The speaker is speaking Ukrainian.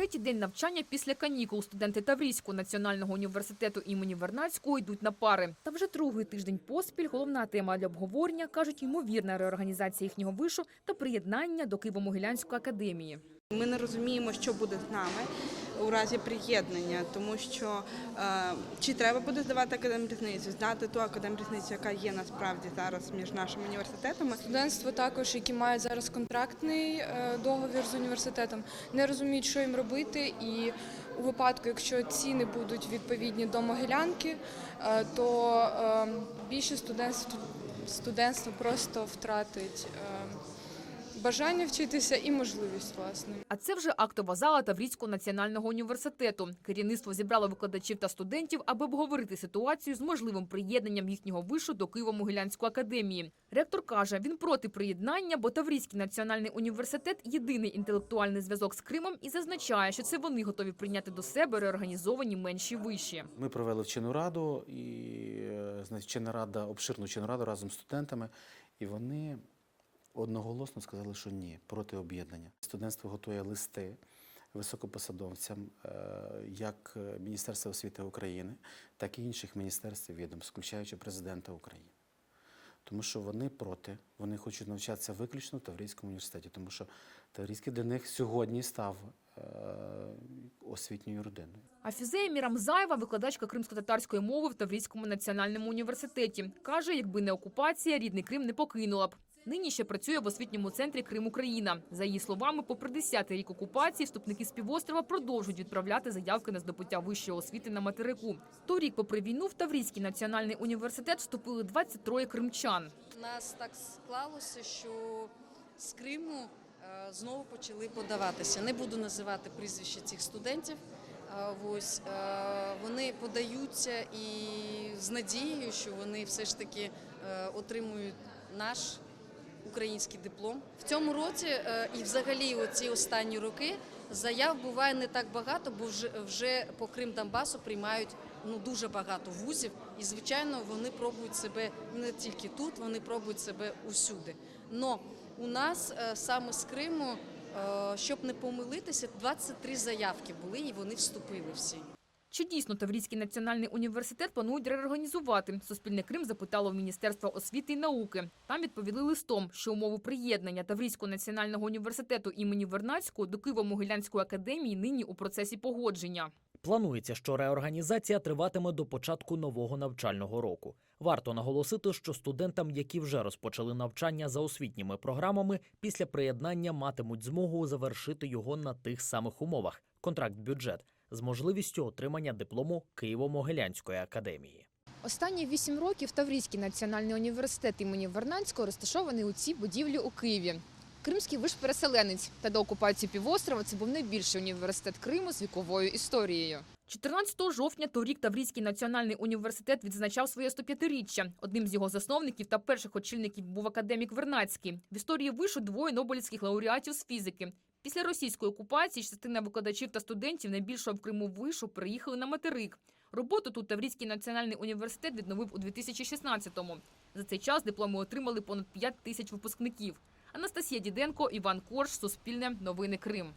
Третій день навчання після канікул студенти Таврійського національного університету імені Вернацького йдуть на пари. Та вже другий тиждень поспіль головна тема для обговорення кажуть ймовірна реорганізація їхнього вишу та приєднання до Києво-Могилянської академії. Ми не розуміємо, що буде з нами у разі приєднання, тому що е, чи треба буде здавати академрізницю, здати ту академрізницю, яка є насправді зараз між нашими університетами. Студентство також, які мають зараз контрактний е, договір з університетом, не розуміють, що їм робити. І у випадку, якщо ціни будуть відповідні до Могилянки, е, то е, більшість студентство просто втратить бажання вчитися і можливість власне. А це вже актова зала Таврійського національного університету. Керівництво зібрало викладачів та студентів, аби обговорити ситуацію з можливим приєднанням їхнього вишу до Києво-Могилянської академії. Ректор каже, він проти приєднання, бо Таврійський національний університет єдиний інтелектуальний зв'язок з Кримом і зазначає, що це вони готові прийняти до себе реорганізовані менші виші. Ми провели вчену раду, і е, значить, вчена рада, обширну вчену раду разом з студентами, і вони одноголосно сказали, що ні, проти об'єднання. Студентство готує листи високопосадовцям, е, як Міністерства освіти України, так і інших міністерств відомств, включаючи президента України. Тому що вони проти, вони хочуть навчатися виключно в Таврійському університеті, тому що Таврійський для них сьогодні став е, освітньою родиною. Афізея Мірамзаєва, викладачка кримсько-татарської мови в Таврійському національному університеті, каже, якби не окупація, рідний Крим не покинула б. Нині ще працює в освітньому центрі Крим Україна. За її словами, попри 10-й рік окупації, вступники з півострова продовжують відправляти заявки на здобуття вищої освіти на материку. Торік, попри війну, в Таврійський національний університет вступили 23 кримчан. У нас так склалося, що з Криму е, знову почали подаватися. Не буду називати прізвища цих студентів. Е, Ось е, вони подаються і з надією, що вони все ж таки отримують наш український диплом. В цьому році е, і взагалі оці останні роки заяв буває не так багато, бо вже, вже по Крим Донбасу приймають ну дуже багато вузів, і звичайно вони пробують себе не тільки тут, вони пробують себе усюди. Но у нас е, саме з Криму, е, щоб не помилитися, 23 заявки були, і вони вступили всі. Чи дійсно Таврійський національний університет планують реорганізувати? Суспільне Крим запитало в Міністерства освіти і науки. Там відповіли листом, що умови приєднання Таврійського національного університету імені Вернадського до Києво-Могилянської академії нині у процесі погодження. Планується, що реорганізація триватиме до початку нового навчального року. Варто наголосити, що студентам, які вже розпочали навчання за освітніми програмами, після приєднання матимуть змогу завершити його на тих самих умовах контракт-бюджет з можливістю отримання диплому Києво-Могилянської академії. Останні вісім років Таврійський національний університет імені Вернадського розташований у цій будівлі у Києві. Кримський виш переселенець та до окупації півострова це був найбільший університет Криму з віковою історією. 14 жовтня торік Таврійський національний університет відзначав своє 105-річчя. Одним з його засновників та перших очільників був академік Вернадський. В історії вишу двоє нобелівських лауреатів з фізики. Після російської окупації частина викладачів та студентів найбільшого в Криму вишу приїхали на материк. Роботу тут Таврійський національний університет відновив у 2016-му. За цей час дипломи отримали понад 5 тисяч випускників. Анастасія Діденко, Іван Корж, Суспільне, Новини Крим.